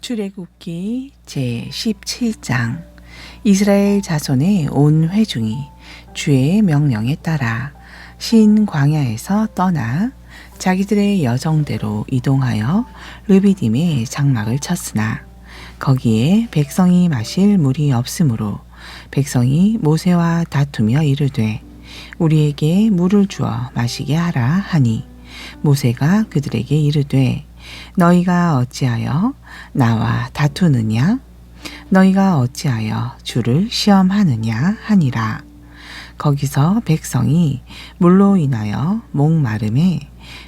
출애굽기 제 17장. 이스라엘 자손의 온 회중이 주의 명령에 따라 신 광야에서 떠나 자기들의 여정대로 이동하여 르비딤의 장막을 쳤으나 거기에 백성이 마실 물이 없으므로 백성이 모세와 다투며 이르되 우리에게 물을 주어 마시게 하라 하니 모세가 그들에게 이르되 너희가 어찌하여 나와 다투느냐? 너희가 어찌하여 주를 시험하느냐 하니라. 거기서 백성이 물로 인하여 목마름에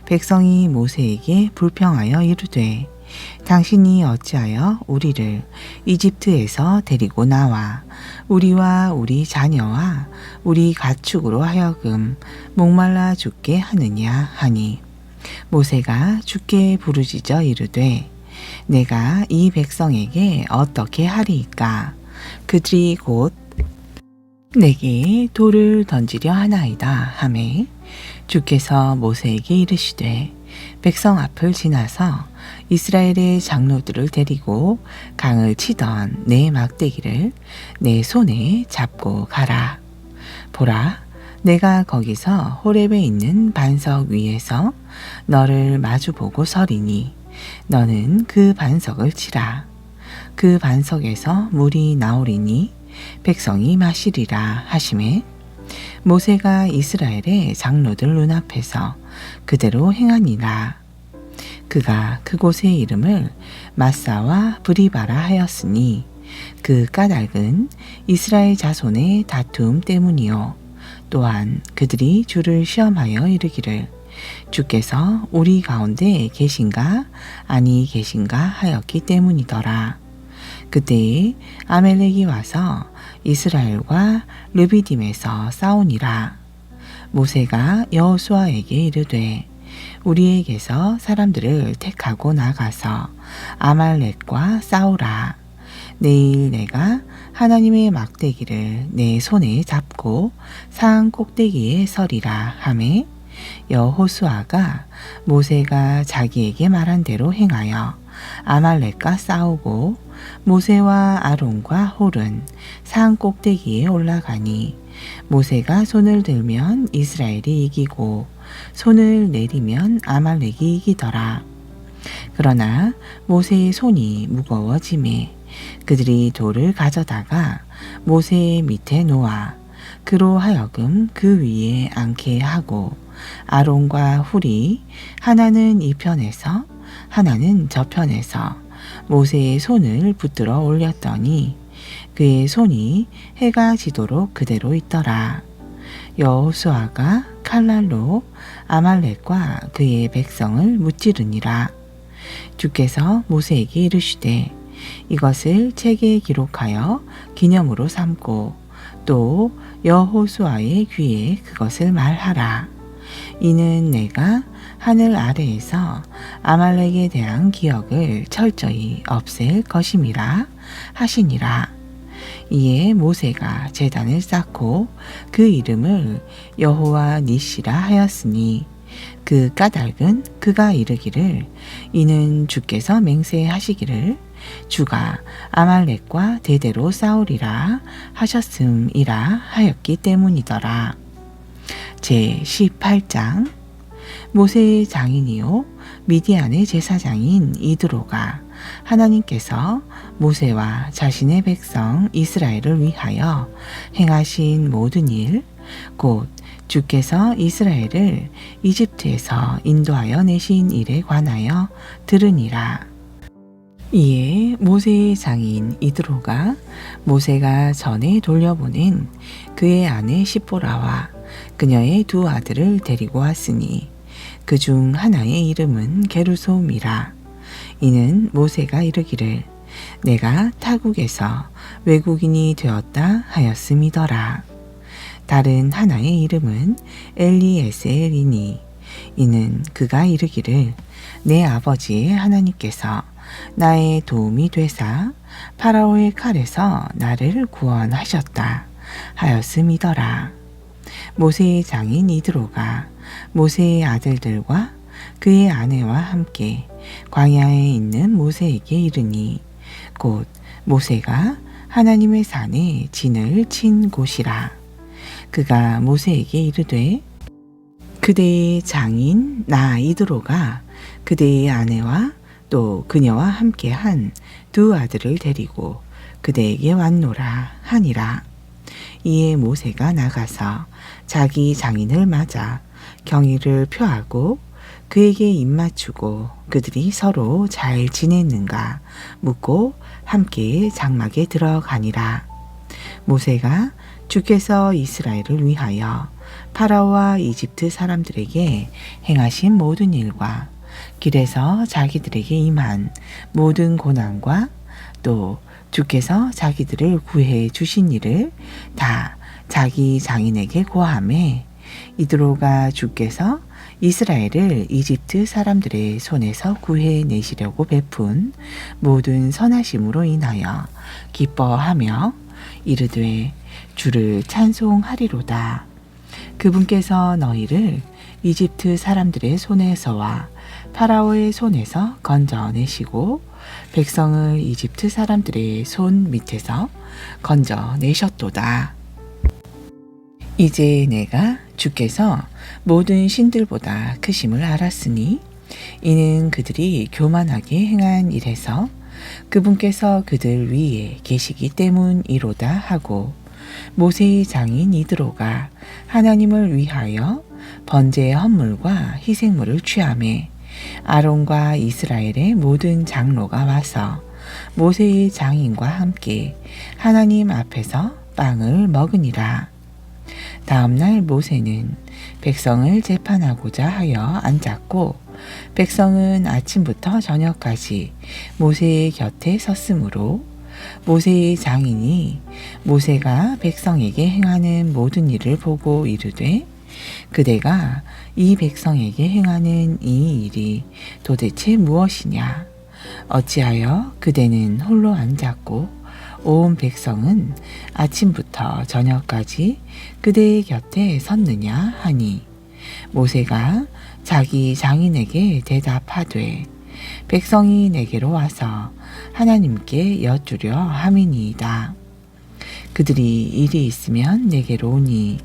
백성이 모세에게 불평하여 이르되 당신이 어찌하여 우리를 이집트에서 데리고 나와? 우리와 우리 자녀와 우리 가축으로 하여금 목말라 죽게 하느냐 하니? 모세가 주께 부르짖어 이르되 내가 이 백성에게 어떻게 하리이까? 그들이 곧 내게 돌을 던지려 하나이다 하매 주께서 모세에게 이르시되 백성 앞을 지나서 이스라엘의 장로들을 데리고 강을 치던 내 막대기를 내 손에 잡고 가라. 보라 내가 거기서 호렙에 있는 반석 위에서 너를 마주보고 서리니 너는 그 반석을 치라. 그 반석에서 물이 나오리니 백성이 마시리라 하심에 모세가 이스라엘의 장로들 눈앞에서 그대로 행하니라. 그가 그곳의 이름을 마사와 브리바라 하였으니 그 까닭은 이스라엘 자손의 다툼 때문이요. 또한 그들이 주를 시험하여 이르기를 주께서 우리 가운데 계신가 아니 계신가 하였기 때문이더라. 그때에 아멜렉이 와서 이스라엘과 르비딤에서 싸우니라. 모세가 여호수아에게 이르되 우리에게서 사람들을 택하고 나가서 아말렉과 싸우라. 내일 내가 하나님의 막대기를 내 손에 잡고 산 꼭대기에 서리라 하매 여호수아가 모세가 자기에게 말한 대로 행하여 아말렉과 싸우고 모세와 아론과 홀은 산 꼭대기에 올라가니 모세가 손을 들면 이스라엘이 이기고 손을 내리면 아말렉이 이기더라. 그러나 모세의 손이 무거워짐에 그들이 돌을 가져다가 모세의 밑에 놓아 그로 하여금 그 위에 앉게 하고 아론과 훌이 하나는 이 편에서 하나는 저 편에서 모세의 손을 붙들어 올렸더니 그의 손이 해가 지도록 그대로 있더라. 여호수아가 칼날로 아말렉과 그의 백성을 무찌르니라. 주께서 모세에게 이르시되 이것을 책에 기록하여 기념으로 삼고 또 여호수아의 귀에 그것을 말하라. 이는 내가 하늘 아래에서 아말렉에 대한 기억을 철저히 없앨 것임이라 하시니라. 이에 모세가 제단을 쌓고 그 이름을 여호와 니시라 하였으니 그 까닭은 그가 이르기를 이는 주께서 맹세하시기를 주가 아말렉과 대대로 싸우리라 하셨음이라 하였기 때문이더라. 제 18장 모세의 장인이요 미디안의 제사장인 이드로가 하나님께서 모세와 자신의 백성 이스라엘을 위하여 행하신 모든 일, 곧 주께서 이스라엘을 이집트에서 인도하여 내신 일에 관하여 들으니라. 이에 모세의 장인 이드로가 모세가 전에 돌려보낸 그의 아내 시보라와 그녀의 두 아들을 데리고 왔으니 그 중 하나의 이름은 게루소미라. 이는 모세가 이르기를 내가 타국에서 외국인이 되었다 하였음이더라. 다른 하나의 이름은 엘리에셀이니 이는 그가 이르기를 내 아버지의 하나님께서 나의 도움이 되사 파라오의 칼에서 나를 구원하셨다 하였음이더라. 모세의 장인 이드로가 모세의 아들들과 그의 아내와 함께 광야에 있는 모세에게 이르니 곧 모세가 하나님의 산에 진을 친 곳이라 그가 모세에게 이르되 그대의 장인 나 이드로가 그대의 아내와 또 그녀와 함께 한 두 아들을 데리고 그대에게 왔노라 하니라. 이에 모세가 나가서 자기 장인을 맞아 경의를 표하고 그에게 입맞추고 그들이 서로 잘 지냈는가 묻고 함께 장막에 들어가니라. 모세가 주께서 이스라엘을 위하여 파라오와 이집트 사람들에게 행하신 모든 일과 길에서 자기들에게 임한 모든 고난과 또 주께서 자기들을 구해 주신 일을 다 자기 장인에게 고함해 이드로가 주께서 이스라엘을 이집트 사람들의 손에서 구해 내시려고 베푼 모든 선하심으로 인하여 기뻐하며 이르되 주를 찬송하리로다. 그분께서 너희를 이집트 사람들의 손에서와 파라오의 손에서 건져내시고 백성을 이집트 사람들의 손 밑에서 건져내셨도다. 이제 내가 주께서 모든 신들보다 크심을 알았으니 이는 그들이 교만하게 행한 일에서 그분께서 그들 위에 계시기 때문이로다 하고 모세의 장인 이드로가 하나님을 위하여 번제의 헌물과 희생물을 취함에 아론과 이스라엘의 모든 장로가 와서 모세의 장인과 함께 하나님 앞에서 빵을 먹으니라. 다음날 모세는 백성을 재판하고자 하여 앉았고 백성은 아침부터 저녁까지 모세의 곁에 섰으므로 모세의 장인이 모세가 백성에게 행하는 모든 일을 보고 이르되 그대가 이 백성에게 행하는 이 일이 도대체 무엇이냐? 어찌하여 그대는 홀로 앉았고 온 백성은 아침부터 저녁까지 그대의 곁에 섰느냐 하니 모세가 자기 장인에게 대답하되 백성이 내게로 와서 하나님께 여쭈려 함이니이다. 그들이 일이 있으면 내게로 오니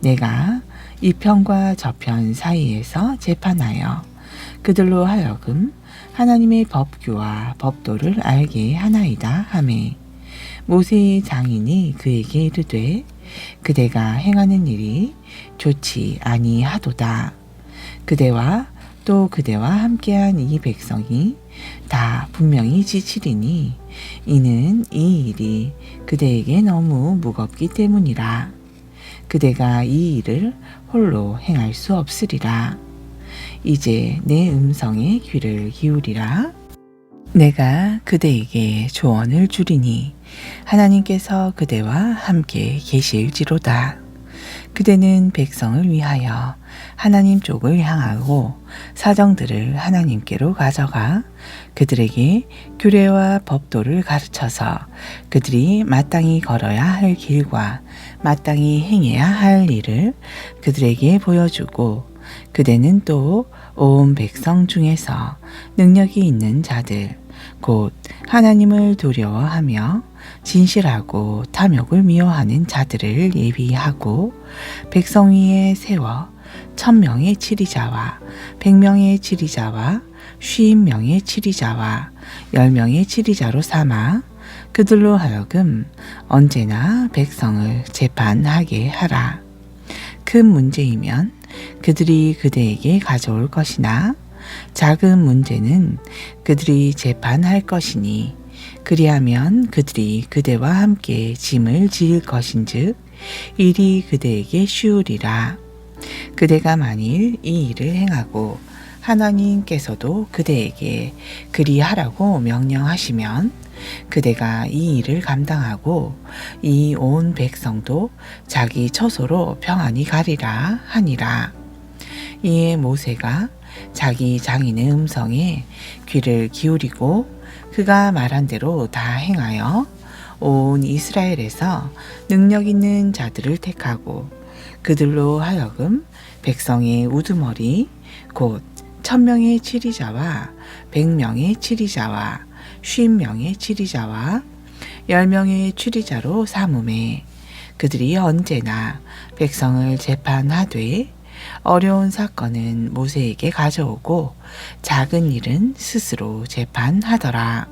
내가 이 편과 저편 사이에서 재판하여 그들로 하여금 하나님의 법규와 법도를 알게 하나이다 하매 모세의 장인이 그에게 이르되 그대가 행하는 일이 좋지 아니하도다 그대와 또 그대와 함께한 이 백성이 다 분명히 지치리니 이는 이 일이 그대에게 너무 무겁기 때문이라 그대가 이 일을 홀로 행할 수 없으리라. 이제 내 음성에 귀를 기울이라. 내가 그대에게 조언을 주리니 하나님께서 그대와 함께 계실지로다. 그대는 백성을 위하여 하나님 쪽을 향하고 사정들을 하나님께로 가져가 그들에게 규례와 법도를 가르쳐서 그들이 마땅히 걸어야 할 길과 마땅히 행해야 할 일을 그들에게 보여주고 그대는 또 온 백성 중에서 능력이 있는 자들 곧 하나님을 두려워하며 진실하고 탐욕을 미워하는 자들을 예비하고 백성 위에 세워 천명의 치리자와 백명의 치리자와 쉰 명의 치리자와 열 명의 치리자로 삼아 그들로 하여금 언제나 백성을 재판하게 하라. 큰 문제이면 그들이 그대에게 가져올 것이나 작은 문제는 그들이 재판할 것이니 그리하면 그들이 그대와 함께 짐을 지을 것인즉 일이 그대에게 쉬우리라. 그대가 만일 이 일을 행하고 하나님께서도 그대에게 그리하라고 명령하시면 그대가 이 일을 감당하고 이 온 백성도 자기 처소로 평안히 가리라 하니라. 이에 모세가 자기 장인의 음성에 귀를 기울이고 그가 말한 대로 다 행하여 온 이스라엘에서 능력 있는 자들을 택하고 그들로 하여금 백성의 우두머리 곧 천명의 치리자와 백명의 치리자와 쉰명의 치리자와 열명의 치리자로 삼음에 그들이 언제나 백성을 재판하되 어려운 사건은 모세에게 가져오고 작은 일은 스스로 재판하더라.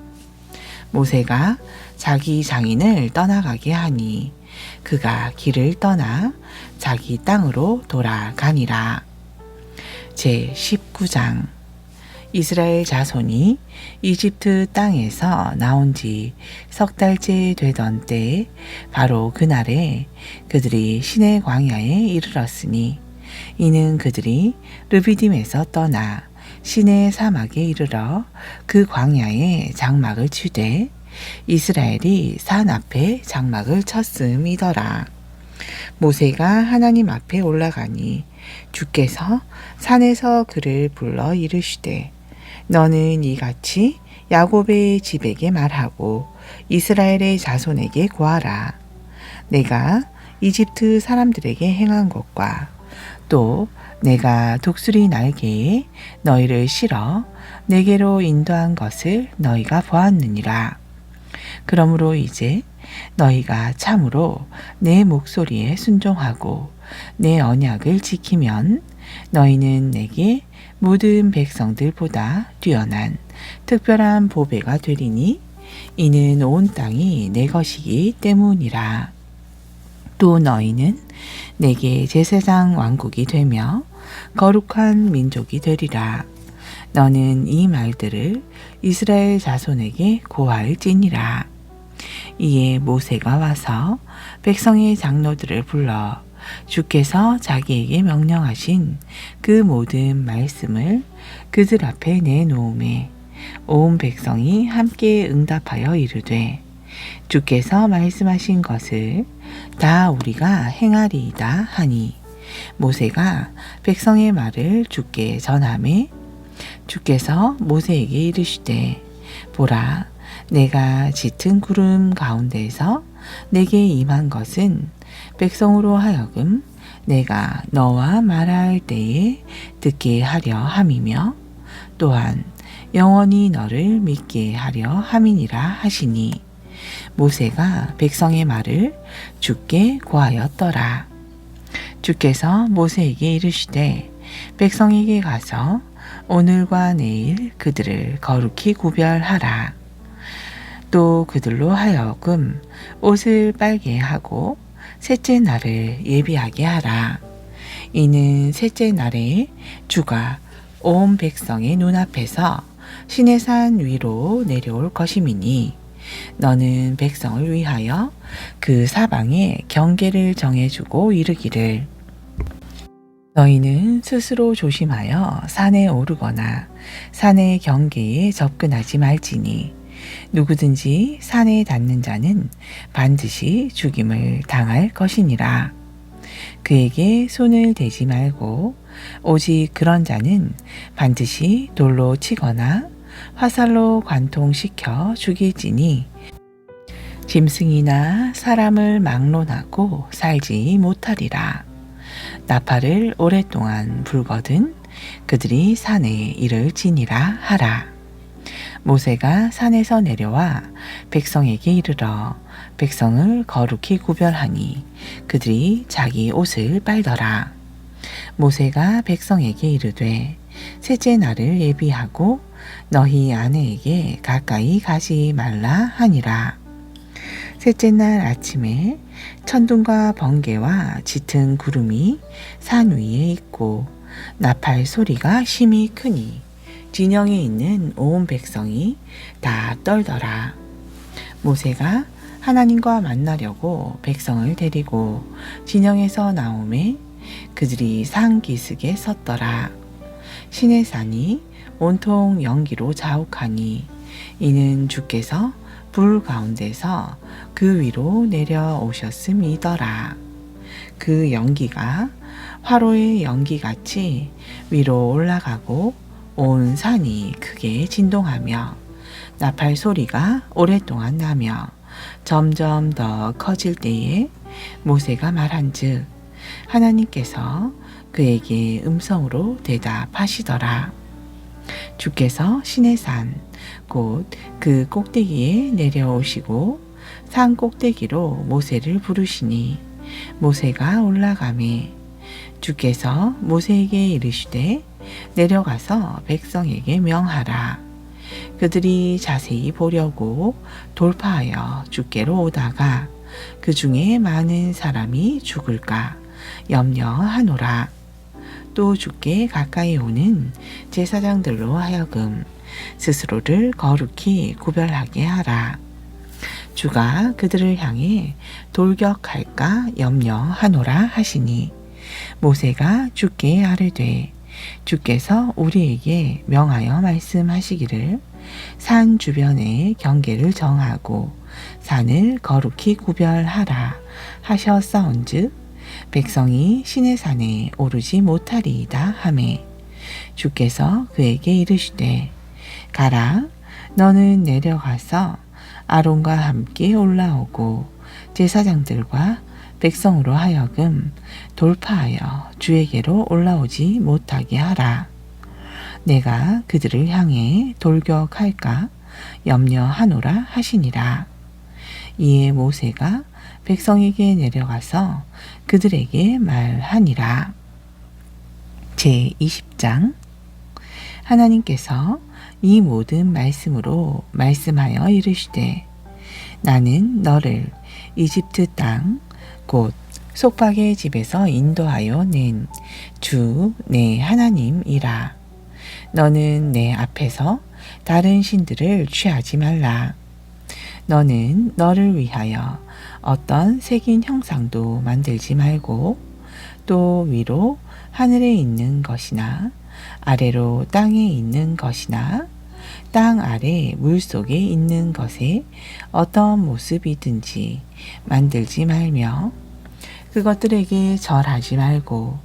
모세가 자기 장인을 떠나가게 하니 그가 길을 떠나 자기 땅으로 돌아가니라. 제 19장 이스라엘 자손이 이집트 땅에서 나온 지 석 달째 되던 때에 바로 그날에 그들이 시내 광야에 이르렀으니 이는 그들이 르비딤에서 떠나 시내 사막에 이르러 그 광야에 장막을 치되 이스라엘이 산 앞에 장막을 쳤음이더라. 모세가 하나님 앞에 올라가니 주께서 산에서 그를 불러 이르시되 너는 이같이 야곱의 집에게 말하고 이스라엘의 자손에게 구하라. 내가 이집트 사람들에게 행한 것과 또 내가 독수리 날개에 너희를 실어 내게로 인도한 것을 너희가 보았느니라. 그러므로 이제 너희가 참으로 내 목소리에 순종하고 내 언약을 지키면 너희는 내게 모든 백성들보다 뛰어난 특별한 보배가 되리니 이는 온 땅이 내 것이기 때문이라. 또 너희는 내게 제사장 왕국이 되며 거룩한 민족이 되리라. 너는 이 말들을 이스라엘 자손에게 고할지니라. 이에 모세가 와서 백성의 장로들을 불러 주께서 자기에게 명령하신 그 모든 말씀을 그들 앞에 내놓음에 온 백성이 함께 응답하여 이르되 주께서 말씀하신 것을 다 우리가 행하리이다 하니 모세가 백성의 말을 주께 전함에 주께서 모세에게 이르시되 보라 내가 짙은 구름 가운데에서 내게 임한 것은 백성으로 하여금 내가 너와 말할 때에 듣게 하려 함이며 또한 영원히 너를 믿게 하려 함이니라 하시니 모세가 백성의 말을 주께 고하였더라. 주께서 모세에게 이르시되 백성에게 가서 오늘과 내일 그들을 거룩히 구별하라. 또 그들로 하여금 옷을 빨게 하고 셋째 날을 예비하게 하라. 이는 셋째 날에 주가 온 백성의 눈앞에서 시내산 위로 내려올 것임이니 너는 백성을 위하여 그 사방에 경계를 정해주고 이르기를 너희는 스스로 조심하여 산에 오르거나 산의 경계에 접근하지 말지니 누구든지 산에 닿는 자는 반드시 죽임을 당할 것이니라. 그에게 손을 대지 말고 오직 그런 자는 반드시 돌로 치거나 화살로 관통시켜 죽일지니 짐승이나 사람을 막론하고 살지 못하리라. 나팔을 오랫동안 불거든 그들이 산에 이를 지니라 하라. 모세가 산에서 내려와 백성에게 이르러 백성을 거룩히 구별하니 그들이 자기 옷을 빨더라. 모세가 백성에게 이르되 셋째 날을 예비하고 너희 아내에게 가까이 가지 말라 하니라. 셋째 날 아침에 천둥과 번개와 짙은 구름이 산 위에 있고 나팔 소리가 심히 크니 진영에 있는 온 백성이 다 떨더라. 모세가 하나님과 만나려고 백성을 데리고 진영에서 나오매 그들이 산 기슭에 섰더라. 신의 산이 온통 연기로 자욱하니 이는 주께서 불 가운데서 그 위로 내려오셨음이더라. 그 연기가 화로의 연기같이 위로 올라가고 온 산이 크게 진동하며 나팔 소리가 오랫동안 나며 점점 더 커질 때에 모세가 말한즉 하나님께서 그에게 음성으로 대답하시더라. 주께서 신의 산, 곧 그 꼭대기에 내려오시고 산 꼭대기로 모세를 부르시니 모세가 올라가매 주께서 모세에게 이르시되 내려가서 백성에게 명하라. 그들이 자세히 보려고 돌파하여 주께로 오다가 그 중에 많은 사람이 죽을까 염려하노라. 또 주께 가까이 오는 제사장들로 하여금 스스로를 거룩히 구별하게 하라. 주가 그들을 향해 돌격할까 염려하노라 하시니 모세가 주께 아뢰되 주께서 우리에게 명하여 말씀하시기를 산 주변에 경계를 정하고 산을 거룩히 구별하라 하셨사온즉 백성이 신의 산에 오르지 못하리이다 하매 주께서 그에게 이르시되 가라 너는 내려가서 아론과 함께 올라오고 제사장들과 백성으로 하여금 돌파하여 주에게로 올라오지 못하게 하라. 내가 그들을 향해 돌격할까 염려하노라 하시니라. 이에 모세가 백성에게 내려가서 그들에게 말하니라. 제 20장. 하나님께서 이 모든 말씀으로 말씀하여 이르시되 나는 너를 이집트 땅 곧 속박의 집에서 인도하여 낸 주 내 하나님이라. 너는 내 앞에서 다른 신들을 취하지 말라. 너는 너를 위하여 어떤 색인 형상도 만들지 말고 또 위로 하늘에 있는 것이나 아래로 땅에 있는 것이나 땅 아래 물 속에 있는 것에 어떤 모습이든지 만들지 말며 그것들에게 절하지 말고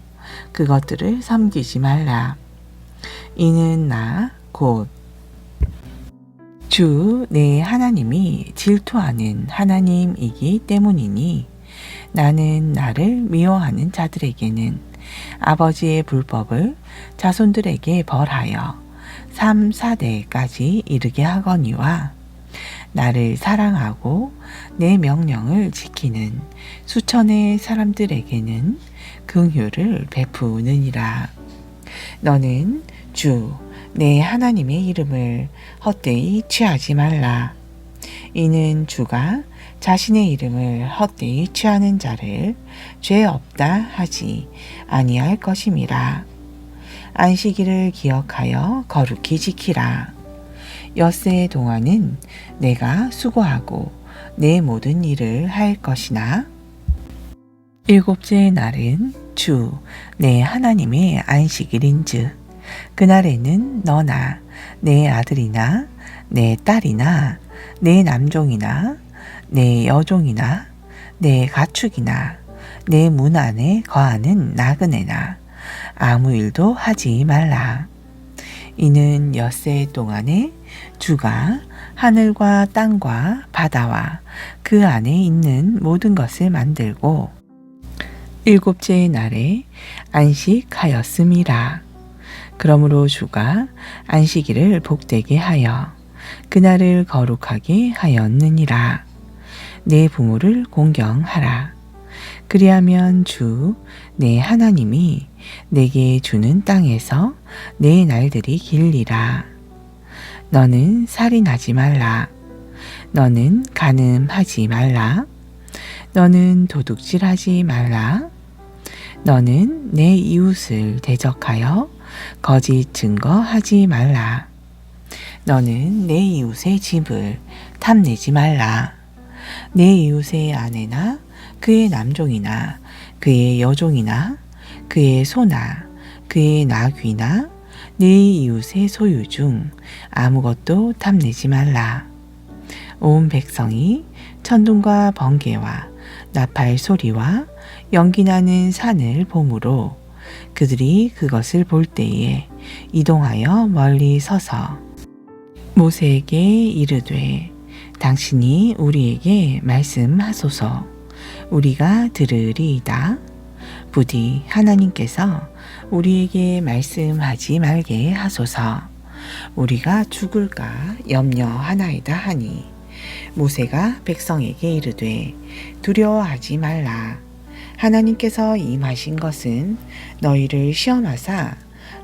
그것들을 섬기지 말라. 이는 나 곧 주 내 하나님이 질투하는 하나님이기 때문이니 나는 나를 미워하는 자들에게는 아버지의 불법을 자손들에게 벌하여 3, 4대까지 이르게 하거니와 나를 사랑하고 내 명령을 지키는 수천의 사람들에게는 긍휼을 베푸느니라. 너는 주 내 하나님의 이름을 헛되이 취하지 말라. 이는 주가 자신의 이름을 헛되이 취하는 자를 죄 없다 하지 아니할 것임이라. 안식일을 기억하여 거룩히 지키라. 엿새 동안은 내가 수고하고 내 모든 일을 할 것이나 일곱째 날은 주 내 하나님의 안식일인즉 그날에는 너나 내 아들이나 내 딸이나 내 남종이나 내 여종이나 내 가축이나 내 문 안에 거하는 나그네나 아무 일도 하지 말라. 이는 엿새 동안에 주가 하늘과 땅과 바다와 그 안에 있는 모든 것을 만들고 일곱째 날에 안식하였음이라. 그러므로 주가 안식일을 복되게 하여 그날을 거룩하게 하였느니라. 내 부모를 공경하라. 그리하면 주 내 하나님이 내게 주는 땅에서 내 날들이 길리라. 너는 살인하지 말라. 너는 간음하지 말라. 너는 도둑질하지 말라. 너는 내 이웃을 대적하여 거짓 증거하지 말라. 너는 내 이웃의 집을 탐내지 말라. 내 이웃의 아내나 그의 남종이나 그의 여종이나 그의 소나 그의 나귀나 네 이웃의 소유 중 아무것도 탐내지 말라. 온 백성이 천둥과 번개와 나팔 소리와 연기나는 산을 봄으로 그들이 그것을 볼 때에 이동하여 멀리 서서 모세에게 이르되 당신이 우리에게 말씀하소서 우리가 들으리이다. 부디 하나님께서 우리에게 말씀하지 말게 하소서. 우리가 죽을까 염려하나이다 하니 모세가 백성에게 이르되 두려워하지 말라 하나님께서 임하신 것은 너희를 시험하사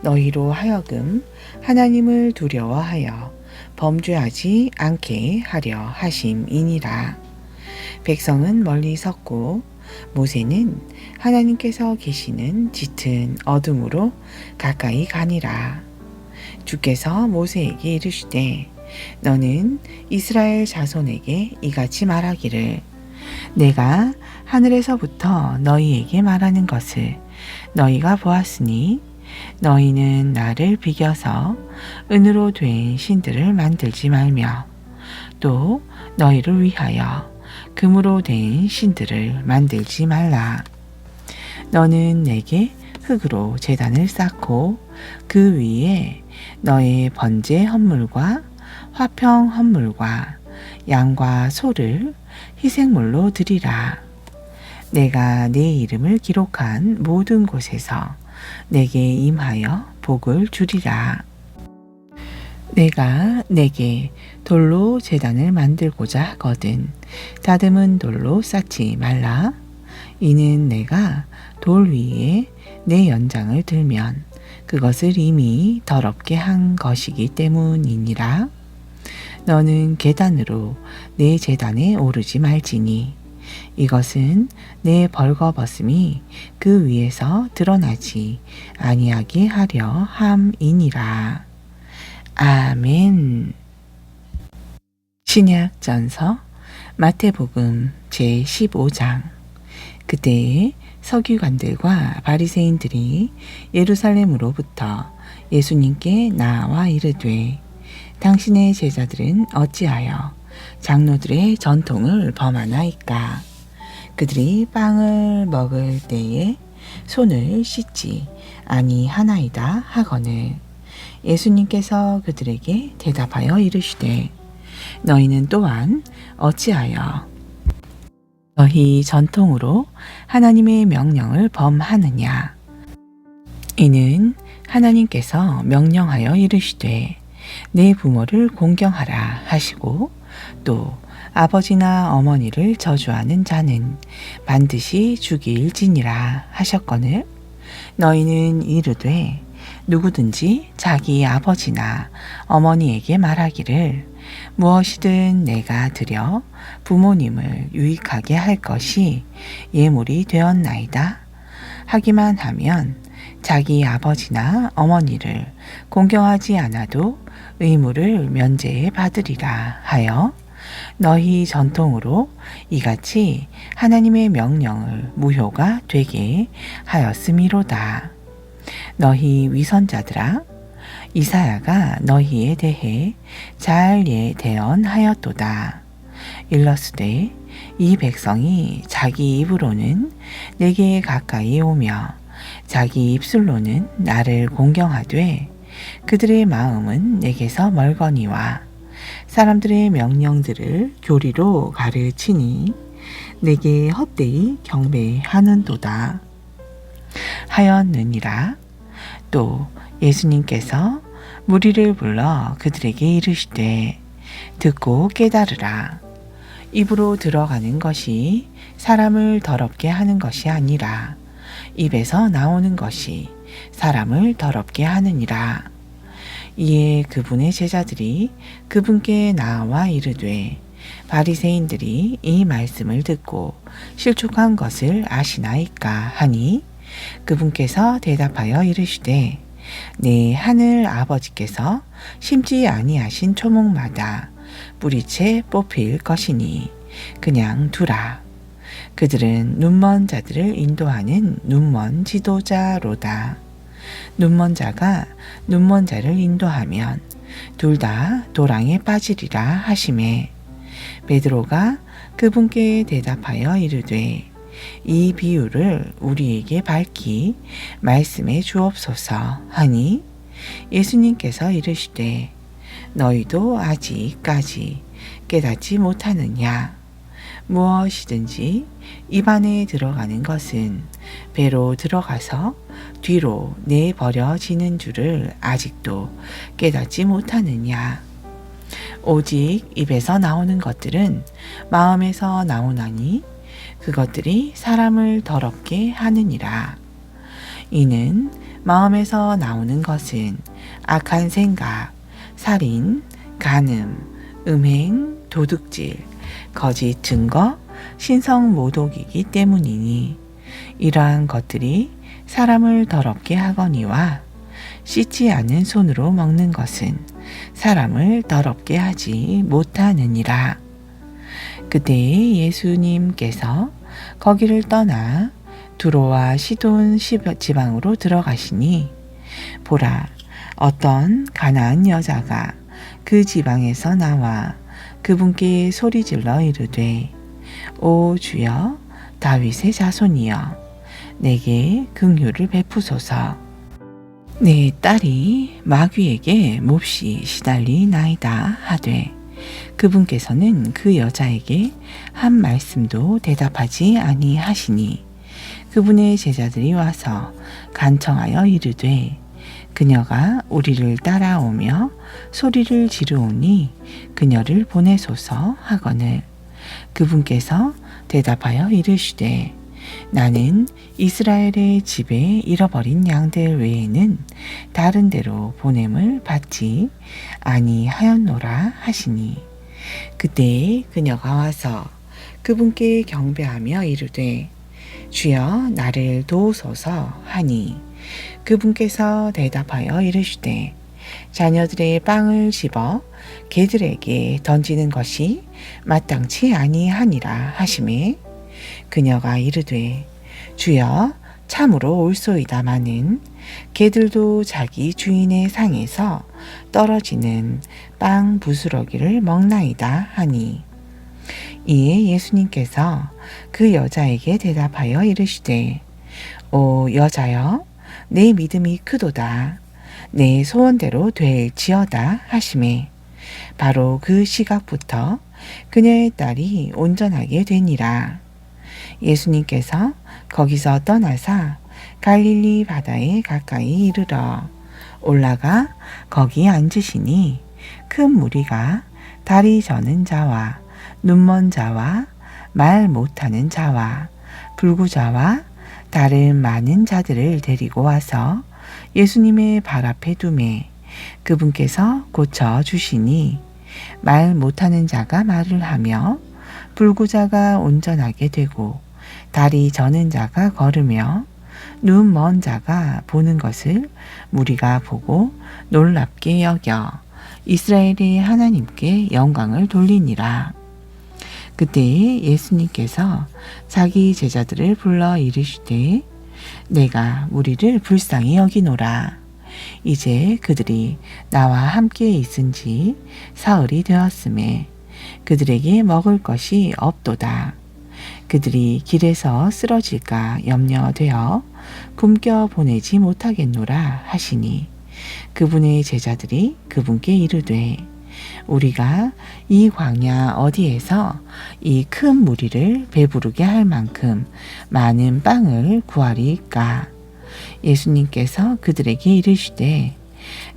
너희로 하여금 하나님을 두려워하여 범죄하지 않게 하려 하심이니라 백성은 멀리 섰고 모세는 하나님께서 계시는 짙은 어둠으로 가까이 가니라. 주께서 모세에게 이르시되 너는 이스라엘 자손에게 이같이 말하기를 내가 하늘에서부터 너희에게 말하는 것을 너희가 보았으니 너희는 나를 비겨서 은으로 된 신들을 만들지 말며 또 너희를 위하여 금으로 된 신들을 만들지 말라. 너는 내게 흙으로 재단을 쌓고 그 위에 너의 번제 헌물과 화평 헌물과 양과 소를 희생물로 드리라. 내가 내 이름을 기록한 모든 곳에서 내게 임하여 복을 주리라. 내가 내게 돌로 재단을 만들고자 하거든 다듬은 돌로 쌓지 말라. 이는 내가 돌 위에 내 연장을 들면 그것을 이미 더럽게 한 것이기 때문이니라. 너는 계단으로 내 재단에 오르지 말지니 이것은 내 벌거벗음이 그 위에서 드러나지 아니하게 하려 함이니라. 아멘. 신약 전서 마태복음 제15장 그때에 서기관들과 바리새인들이 예루살렘으로부터 예수님께 나와 이르되 당신의 제자들은 어찌하여 장로들의 전통을 범하나이까? 그들이 빵을 먹을 때에 손을 씻지 아니하나이다 하거늘. 예수님께서 그들에게 대답하여 이르시되 너희는 또한 어찌하여 너희 전통으로 하나님의 명령을 범하느냐? 이는 하나님께서 명령하여 이르시되 내 부모를 공경하라 하시고 또 아버지나 어머니를 저주하는 자는 반드시 죽일지니라 하셨거늘 너희는 이르되 누구든지 자기 아버지나 어머니에게 말하기를 무엇이든 내가 드려 부모님을 유익하게 할 것이 예물이 되었나이다. 하기만 하면 자기 아버지나 어머니를 공경하지 않아도 의무를 면제해 받으리라 하여 너희 전통으로 이같이 하나님의 명령을 무효가 되게 하였음이로다. 너희 위선자들아 이사야가 너희에 대해 잘 예대언하였도다. 일러스되 이 백성이 자기 입으로는 내게 가까이 오며 자기 입술로는 나를 공경하되 그들의 마음은 내게서 멀거니와 사람들의 명령들을 교리로 가르치니 내게 헛되이 경배하는도다. 하였느니라. 또 예수님께서 무리를 불러 그들에게 이르시되 듣고 깨달으라. 입으로 들어가는 것이 사람을 더럽게 하는 것이 아니라 입에서 나오는 것이 사람을 더럽게 하느니라. 이에 그분의 제자들이 그분께 나와 이르되 바리새인들이 이 말씀을 듣고 실족한 것을 아시나이까 하니 그분께서 대답하여 이르시되 내 하늘 아버지께서 심지 아니하신 초목마다 뿌리채 뽑힐 것이니 그냥 두라. 그들은 눈먼 자들을 인도하는 눈먼 지도자로다. 눈먼 자가 눈먼 자를 인도하면 둘 다 도랑에 빠지리라 하심에 베드로가 그분께 대답하여 이르되 이 비유를 우리에게 밝히 말씀해 주옵소서 하니 예수님께서 이르시되 너희도 아직까지 깨닫지 못하느냐? 무엇이든지 입안에 들어가는 것은 배로 들어가서 뒤로 내버려지는 줄을 아직도 깨닫지 못하느냐. 오직 입에서 나오는 것들은 마음에서 나오나니 그것들이 사람을 더럽게 하느니라. 이는 마음에서 나오는 것은 악한 생각, 살인, 간음, 음행, 도둑질, 거짓 증거, 신성 모독이기 때문이니 이러한 것들이 사람을 더럽게 하거니와 씻지 않은 손으로 먹는 것은 사람을 더럽게 하지 못하느니라. 그때 예수님께서 거기를 떠나 두로와 시돈 지방으로 들어가시니 보라 어떤 가나안 여자가 그 지방에서 나와 그분께 소리질러 이르되 오 주여 다윗의 자손이여 내게 긍휼을 베푸소서. 내 딸이 마귀에게 몹시 시달리나이다 하되 그분께서는 그 여자에게 한 말씀도 대답하지 아니하시니 그분의 제자들이 와서 간청하여 이르되 그녀가 우리를 따라오며 소리를 지르오니 그녀를 보내소서 하거늘. 그분께서 대답하여 이르시되 나는 이스라엘의 집에 잃어버린 양들 외에는 다른 데로 보냄을 받지 아니하였노라 하시니. 그때 그녀가 와서 그분께 경배하며 이르되 주여 나를 도우소서 하니. 그분께서 대답하여 이르시되 자녀들의 빵을 집어 개들에게 던지는 것이 마땅치 아니하니라 하심에 그녀가 이르되 주여 참으로 옳소이다마는 개들도 자기 주인의 상에서 떨어지는 빵 부스러기를 먹나이다 하니. 이에 예수님께서 그 여자에게 대답하여 이르시되 오 여자여 내 믿음이 크도다. 내 소원대로 될지어다 하심에. 바로 그 시각부터 그녀의 딸이 온전하게 되니라. 예수님께서 거기서 떠나사 갈릴리 바다에 가까이 이르러 올라가 거기 앉으시니 큰 무리가 다리 저는 자와 눈먼 자와 말 못하는 자와 불구자와 다른 많은 자들을 데리고 와서 예수님의 발 앞에 두매 그분께서 고쳐 주시니 말 못하는 자가 말을 하며 불구자가 온전하게 되고 다리 저는 자가 걸으며 눈 먼 자가 보는 것을 무리가 보고 놀랍게 여겨 이스라엘의 하나님께 영광을 돌리니라. 그때 예수님께서 자기 제자들을 불러 이르시되 내가 우리를 불쌍히 여기노라. 이제 그들이 나와 함께 있은 지 사흘이 되었음에 그들에게 먹을 것이 없도다. 그들이 길에서 쓰러질까 염려되어 굶겨 보내지 못하겠노라 하시니 그분의 제자들이 그분께 이르되 우리가 이 광야 어디에서 이 큰 무리를 배부르게 할 만큼 많은 빵을 구하리까? 예수님께서 그들에게 이르시되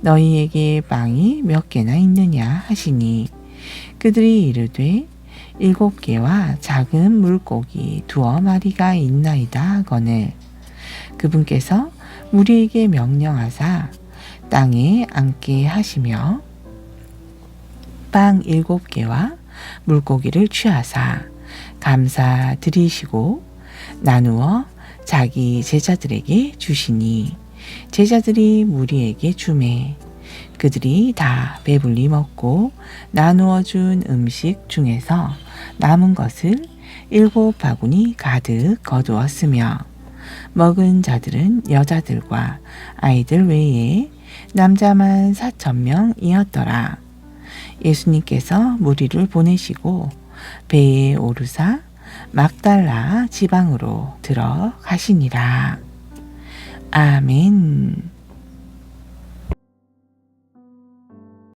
너희에게 빵이 몇 개나 있느냐 하시니 그들이 이르되 일곱 개와 작은 물고기 두어 마리가 있나이다 하거늘. 그분께서 무리에게 명령하사 땅에 앉게 하시며 빵 일곱 개와 물고기를 취하사 감사 드리시고 나누어 자기 제자들에게 주시니 제자들이 무리에게 주매 그들이 다 배불리 먹고 나누어 준 음식 중에서 남은 것을 일곱 바구니 가득 거두었으며 먹은 자들은 여자들과 아이들 외에 남자만 사천 명이었더라. 예수님께서 무리를 보내시고 배에 오르사 막달라 지방으로 들어가시니라. 아멘.